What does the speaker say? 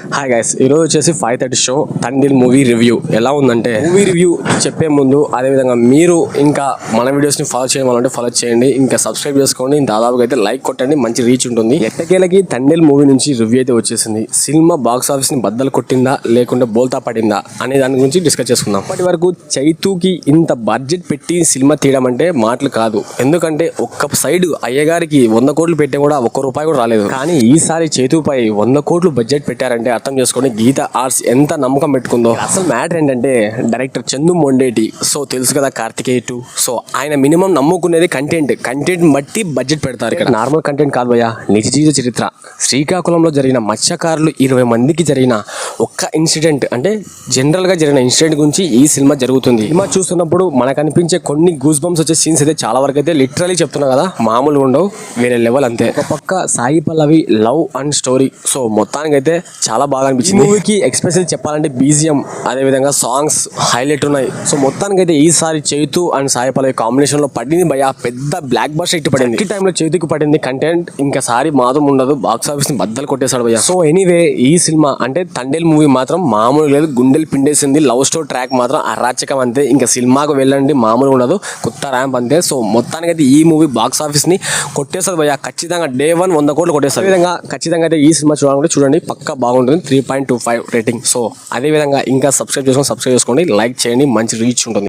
Hi guys ఈరోజు వచ్చేసి five thirty show Thandel movie review ఎలా ఉందంటే మూవీ రివ్యూ చెప్పే ముందు అదేవిధంగా మీరు ఇంకా మన వీడియోస్ని ఫాలో చేయాలంటే ఫాలో చేయండి. ఇంకా సబ్స్క్రైబ్ చేసుకోండి దాదాపుగా అయితే లైక్ కొట్టండి మంచి రీచ్ ఉంటుంది. ఎట్టకేలకి తండేల్ మూవీ నుంచి రివ్యూ అయితే వచ్చేసింది. సినిమా బాక్స్ ఆఫీస్ని బద్దలు కొట్టిందా లేకుంటే బోల్తా పడిందా అనే దాని గురించి డిస్కస్ చేసుకుందాం. ఇప్పటి వరకు చైతూకి ఇంత బడ్జెట్ పెట్టి సినిమా తీయడం అంటే మాటలు కాదు. ఎందుకంటే ఒక్క సైడ్ అయ్యగారికి వంద కోట్లు పెట్టే కూడా ఒక్క రూపాయి కూడా రాలేదు. కానీ ఈసారి చైతూపై వంద కోట్లు బడ్జెట్ పెట్టారంటే అర్థం చేసుకోండి గీత ఆర్ట్స్ ఎంత నమ్మకం పెట్టుకుందో. అసలు మ్యాటర్ ఏంటంటే డైరెక్టర్ చందు మొండేటి. సో తెలుసు కదా కార్తికేయ టూ సో ఆయన మినిమం నమ్ముకునేది కంటెంట్. కంటెంట్ బట్టి బడ్జెట్ పెడతారు ఇక్కడ. నార్మల్ కంటెంట్ కాదు భయ్యా. నిజ జీవిత చరిత్ర. శ్రీకాకుళంలో జరిగిన మత్స్యకారులు ఇరవై మందికి జరిగిన ఒక్క ఇన్సిడెంట్. అంటే జనరల్గా జరిగిన ఇన్సిడెంట్ గురించి ఈ సినిమా జరుగుతుంది. సినిమా చూస్తున్నప్పుడు మనకు అనిపించే కొన్ని గూస్ బంప్స్ వచ్చే సీన్స్ అయితే చాలా వరకు అయితే లిటరలీ చెప్తున్నా కదా. మామూలుగా ఉండవు. వేరే లెవెల్ అంతే. ఒక పక్క Sai Pallavi love and story. So మొత్తానికి అయితే చాలా బాగా అనిపించింది. మూవీకి ఎక్స్పెషల్ చెప్పాలంటే బీజిఎం అదే విధంగా సాంగ్స్ హైలైట్ ఉన్నాయి. సో మొత్తానికి అయితే ఈసారి చైతు అండ్ సాయి పల్లవి కాంబినేషన్లో పడింది. భయ పెద్ద బ్లాక్ బస్ హిట్ పడింది. ఈ టైంలో చైతుకి పడింది కంటెంట్. ఇంకా సారి మాత్రం ఉండదు బాక్స్ ఆఫీస్ని బద్దలు కొట్టేశాడు భయ్య. సో ఎనీవే ఈ సినిమా అంటే తండేల్ మూవీ మాత్రం మామూలు లేదు గుండెలు పిండేసింది. లవ్ స్టోర్ ట్రాక్ మాత్రం అరాచకం అంతే. ఇంకా సినిమాకు వెళ్ళండి మామూలు ఉండదు కొత్త ర్యాంప్ అంతే. సో మొత్తానికి అయితే ఈ మూవీ బాక్స్ ఆఫీస్ని కొట్టేస్తుంది భయ్య. ఖచ్చితంగా డే వన్ వంద కోట్లు కొట్టేస్తారు విధంగా ఖచ్చితంగా అయితే ఈ సినిమా చూడాలంటే చూడండి పక్కా బాగుంటుంది. Three point two five rating so అదే విధంగా ఇంకా సబ్స్క్రైబ్ చేసుకొని సబ్స్క్రైబ్ చేసుకోండి. లైక్ చేయండి. మంచి రీచ్ ఉంటుంది.